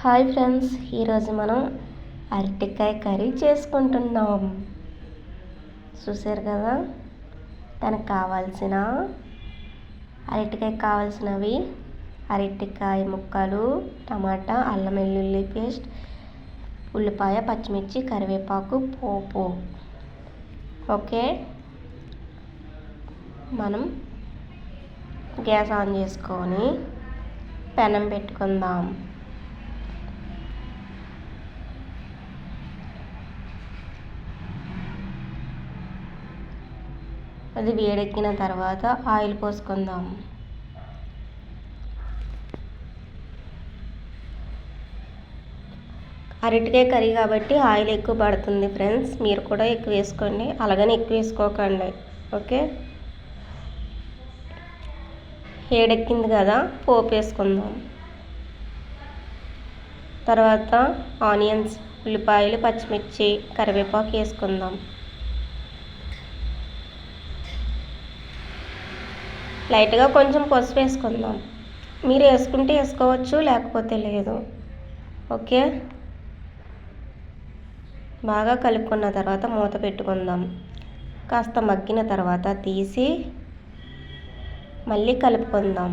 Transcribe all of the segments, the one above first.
Hi friends ఈరోజు మనం అరటికాయ కర్రీ చేసుకుంటున్నాం. చూసారు కదా? దానికి కావాల్సిన అరటికాయ కావాల్సినవి అరటికాయ ముక్కలు టమాటా అల్లం వెల్లుల్లి పేస్ట్ ఉల్లిపాయ పచ్చిమిర్చి కరివేపాకు పోపు. ఓకే? మనం గ్యాస్ ఆన్ చేసుకొని పెనం పెట్టుకుందాం. అది వేడెక్కిన తర్వాత ఆయిల్ పోసుకుందాం అరటికాయ కర్రీ కాబట్టి ఆయిల్ ఎక్కువ పడుతుంది ఫ్రెండ్స్. మీరు కూడా ఎక్కువ వేసుకోండి. అలాగని ఎక్కువ వేసుకోకండి. ఓకే? వేడెక్కింది కదా పోపు వేసుకుందాం. తర్వాత ఆనియన్స్ ఉల్లిపాయలు పచ్చిమిర్చి కరివేపాకు వేసుకుందాం. లైట్గా కొంచెం పసుపు వేసుకుందాం. మీరు వేసుకుంటే వేసుకోవచ్చు లేకపోతే లేదు. ఓకే? బాగా కలుపుకున్న తర్వాత మూత పెట్టుకుందాం. కాస్త మగ్గిన తర్వాత తీసి మళ్ళీ కలుపుకుందాం.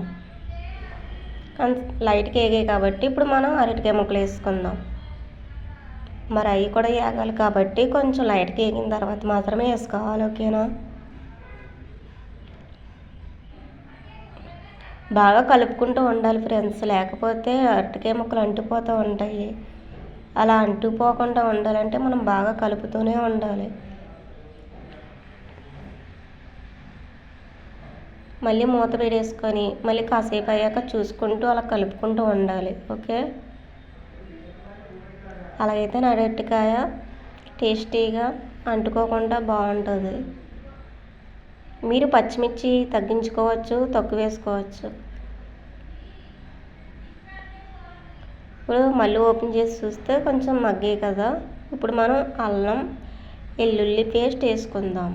లైట్కి వేగాయి కాబట్టి ఇప్పుడు మనం అరటికాయ ముక్కలు వేసుకుందాం. మరి అవి కూడా వేగాలి కాబట్టి కొంచెం లైట్కి వేగిన తర్వాత మాత్రమే వేసుకోవాలి ఓకేనా? బాగా కలుపుకుంటూ ఉండాలి ఫ్రెండ్స్. లేకపోతే అరటికాయ ముక్కలు అంటిపోతూ ఉంటాయి. అలా అంటుపోకుండా ఉండాలంటే మనం బాగా కలుపుతూనే ఉండాలి. మళ్ళీ మూత పెట్టేసుకొని మళ్ళీ కాసేపు అయ్యాక చూసుకుంటూ అలా కలుపుకుంటూ ఉండాలి. ఓకే? అలాగైతే అరటికాయ టేస్టీగా అంటుకోకుండా బాగుంటుంది. మీరు పచ్చిమిర్చి తగ్గించుకోవచ్చు తక్కువ వేసుకోవచ్చు. ఇప్పుడు మళ్ళీ ఓపెన్ చేసి చూస్తే కొంచెం మగ్గే కదా. ఇప్పుడు మనం అల్లం వెల్లుల్లి పేస్ట్ వేసుకుందాం.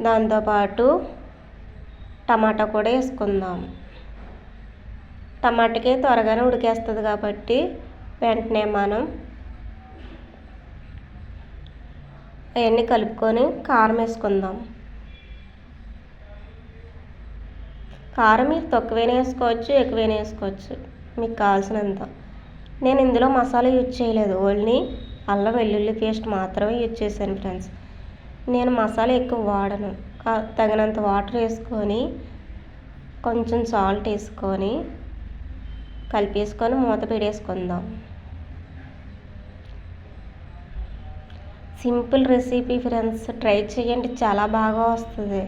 దాంతోపాటు టమాటా కూడా వేసుకుందాం. టమాటాకి త్వరగానే ఉడికేస్తుంది కాబట్టి వెంటనే మనం అవన్నీ కలుపుకొని కారం వేసుకుందాం. కారం మీరు తక్కువైనా వేసుకోవచ్చు ఎక్కువైనా వేసుకోవచ్చు. మీకు కావాల్సినంత. నేను ఇందులో మసాలా యూజ్ చేయలేదు. ఓన్లీ అల్లం వెల్లుల్లి పేస్ట్ మాత్రమే యూజ్ చేశాను ఫ్రెండ్స్. నేను మసాలా ఎక్కువ వాడను. తగినంత వాటర్ వేసుకొని కొంచెం సాల్ట్ వేసుకొని కలిపేసుకొని మూత పెట్టేసుకుందాం. Simple recipe friends. ట్రై చేయండి. చాలా బాగా వస్తుంది.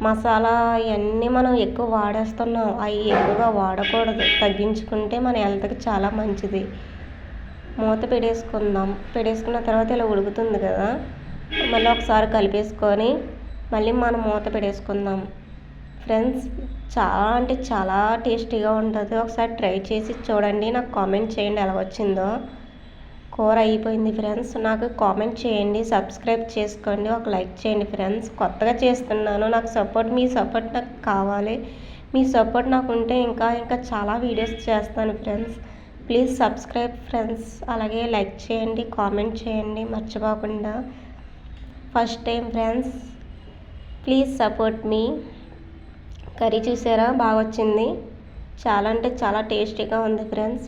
మసాలా ఇవన్నీ మనం ఎక్కువ వాడేస్తున్నాం. అవి ఎక్కువగా వాడకూడదు. తగ్గించుకుంటే మన హెల్త్కి చాలా మంచిది. మూత పెట్టేసుకుందాం. పెట్టేసుకున్న తర్వాత ఇలా ఉడుకుతుంది కదా. మళ్ళీ ఒకసారి కలిపేసుకొని మళ్ళీ మనం మూత పెట్టేసుకుందాం. ఫ్రెండ్స్ చాలా అంటే చాలా టేస్టీగా ఉంటుంది. ఒకసారి ట్రై చేసి చూడండి. నాకు కామెంట్ చేయండి ఎలా వచ్చిందో. కూర అయిపోయింది ఫ్రెండ్స్. నాకు కామెంట్ చేయండి సబ్స్క్రైబ్ చేసుకోండి ఒక లైక్ చేయండి ఫ్రెండ్స్. కొత్తగా చేస్తున్నాను నాకు సపోర్ట్ మీ సపోర్ట్ నాకు కావాలి. మీ సపోర్ట్ నాకు ఉంటే ఇంకా ఇంకా చాలా వీడియోస్ చేస్తాను ఫ్రెండ్స్. Please subscribe friends. అలాగే లైక్ చేయండి కామెంట్ చేయండి మర్చిపోకుండా. First time friends please support me. Curry చూసారా? బాగా వచ్చింది చాలా అంటే చాలా టేస్టీగా ఉంది ఫ్రెండ్స్.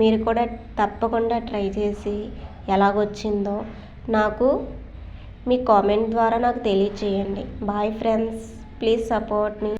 మీరు కూడా తప్పకుండా ట్రై చేసి ఎలాగొచ్చిందో నాకు మీ కామెంట్ ద్వారా నాకు తెలియచేయండి. Bye friends please support me